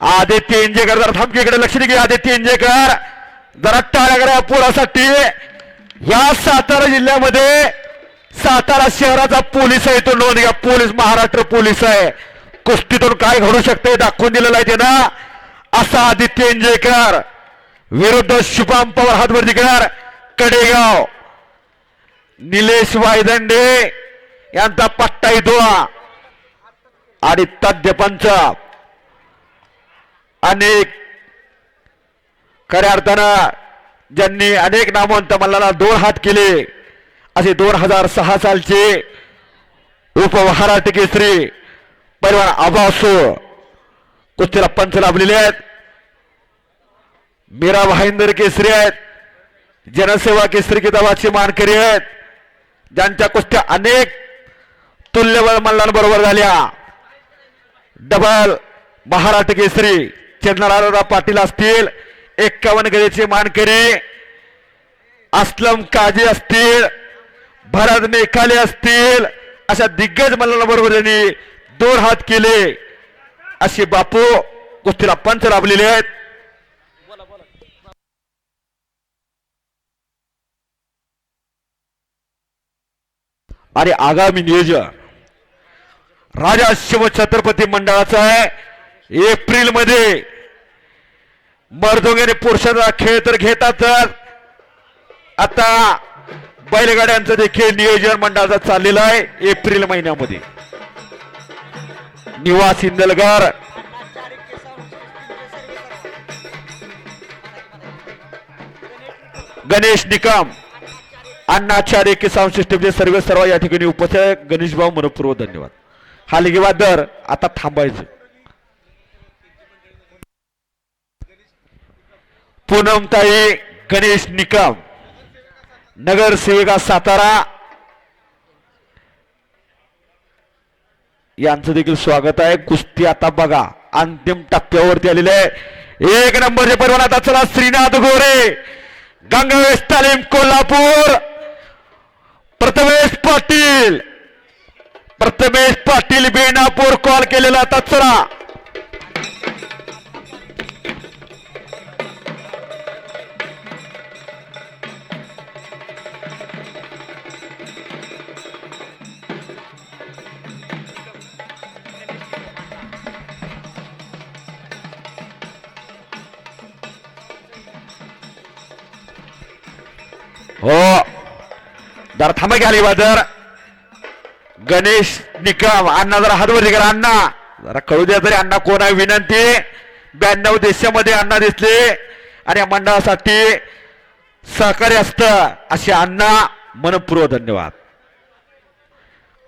आदित्य इंजेकर जरा थांबकीकडे लक्ष दे आदित्य इंजेकर. जरा टाळ्या करा या पोरासाठी. या सातारा जिल्ह्यामध्ये सातारा शहराचा पोलीस आहे तो. नोंद घ्या पोलीस महाराष्ट्र पोलीस आहे. कुस्तीतून काय घडू शकते दाखवून दिलेलं आहे ना असा आदित्य इंजेकर. विरुद्ध शुभम पवार हातवर्दीकर कडेगाव. निलेश वायदंडे यांचा पट्टा इथो. आणि तद्यपंच. अनेक खऱ्या अर्थानं ज्यांनी अनेक नामवंत मल्लांना दोन हात केले असे दोन हजार सहा सालचे उपमहाराष्ट्र केसरी परिवार आबासो कुस्तीला पंच लाभलेले आहेत. मीरा भाईंदर केसरी आहेत. जनसेवा केसरी किताबाचे मानकरी आहेत. ज्यांच्या कुस्त्या अनेक तुल्यबळ मल्लांबरोबर झाल्या. डबल महाराष्ट्र केसरी चंद्रराव पाटील असतील एक्कावन्न गजेचे मानकरी असलम काजी असतील भरत मेखाले असतील अशा दिग्गज मल्लांबरोबर त्यांनी दोन हात केले. असे बापू कुस्तीला पंच लाभलेले आहेत. आणि आगामी नियोजन राजा शिवछत्रपती मंडळाचं आहे. एप्रिलमध्ये मर्दोंगेने पुरुषांचा खेळ तर घेतातच आता बैलगाड्यांचं देखील नियोजन मंडळाचा चाललेलं आहे एप्रिल महिन्यामध्ये. निवास इंदलगार गणेश निकम अण्णाचार्य किसान सिस्टमचे सर्व सर्व या ठिकाणी उपस्थित गणेशभाऊ गणेश मनपूर्वक धन्यवाद. हा लिगेवा दर आता थांबायचं. पूनमताई गणेश निकम नगरसेविका सातारा यांचं देखील स्वागत आहे. कुस्ती आता बघा. अंतिम टप्प्यावरती आलेले आहे. एक नंबरचे परवान आता चला श्रीनाथ गोरे गंगावेश तालीम कोल्हापूर. प्रथमेश पाटील प्रथमेश पाटील बेनापूर कॉल केलेला आता चला. हो. जरा थांबा घ्याली आली बाजार गणेश निकम अण्णा जरा हातवरती करा अण्णा. जरा कळू द्या तरी अण्णा कोण आहे? विनंती. ब्याण्णव देशामध्ये अण्णा दिसले. आणि या मंडळासाठी सहकार्य असत असे अण्णा मनपूर्व धन्यवाद.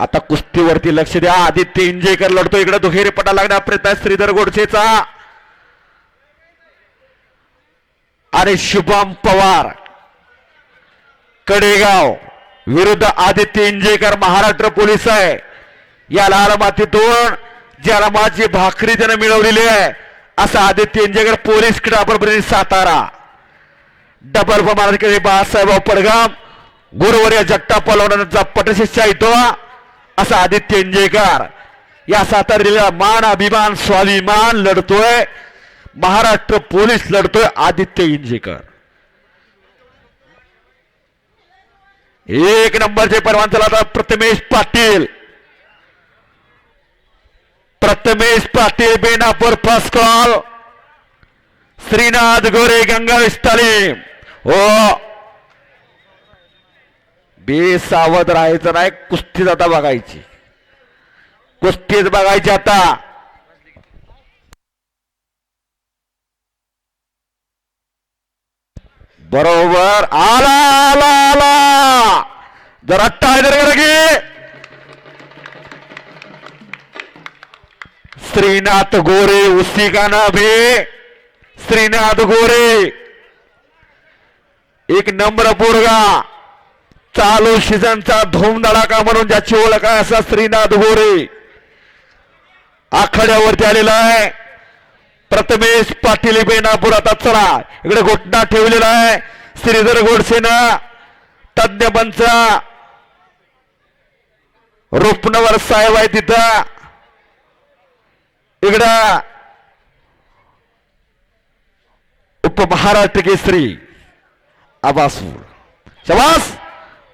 आता कुस्तीवरती लक्ष द्या. आदित्य इंजेकर लढतो. इकडे दुहेरी पटा लागणार प्रयत्न श्रीधर गोडसेचा. आणि शुभम पवार. कडेगाव विरुद्ध आदित्य इंजेकर महाराष्ट्र पोलीस आहे. या लाल मातीतून ज्याला माझी भाकरी त्यानं मिळवलेली आहे असं आदित्य इंजेकर पोलीस क्रीडाप्रतिनिधी सातारा. डबल महाराष्ट्र बाळासाहेब पडगाम गुरुवर्य जगता पलवण्याचा पटशिष्या येतो असा आदित्य इंजेकर. या सातारीला मान अभिमान स्वाभिमान लढतोय. महाराष्ट्र पोलीस लढतोय आदित्य इंजेकर. एक नंबरचे परवान चला आता प्रथमेश पाटील. प्रथमेश पाटील बेनापूर फर्स्ट कॉल श्रीनाथ गोरे गंगा तालीम हो. बेसावध राहायचं नाही कुस्तीच आता बघायची. कुस्तीच बघायची आता. बरोबर. आला आला आला. जरा टायगर करा श्रीनाथ गोरे उसी का नाम है. श्रीनाथ गोरे. एक नंबर पोरगा. चालू सीझनचा धूमधडाका म्हणून ज्याची ओळख आहे असा श्रीनाथ गोरे. आखाड्यावरती आलेला आहे. प्रथमेश पाटील बेनापूर आता चला. इकडे घोटणा ठेवलेला आहे. श्रीधर गोडसेना तज्ञ पंचा रुपनवर साहेब आहे तिथं. इकडं उपमहाराष्ट्र केसरी आबासूर. शबास!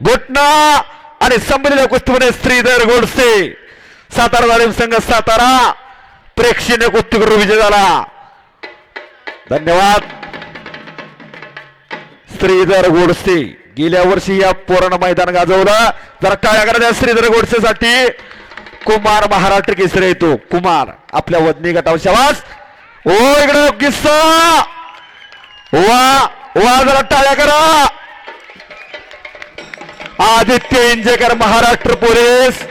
घुटना आणि संबंधित कुस्तीमध्ये म्हणजे श्रीधर गोडसे. सातारा जाळीम संघ सातारा. प्रेक्षणीय कुस्ती विजय झाला. धन्यवाद. श्रीधर गोडसे. गेल्या वर्षी या पोरण मैदान गाजवलं. जरा टाळ्या करायचं श्रीधर गोडसेसाठी? कुमार महाराष्ट्र केसरी येतो कुमार आपल्या वदनी गटावर शवास ओ इकडे किस्सा. वा वा जरा टाळ्या करा. आदित्य इंजेकर महाराष्ट्र पोलीस.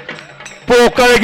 पोकळ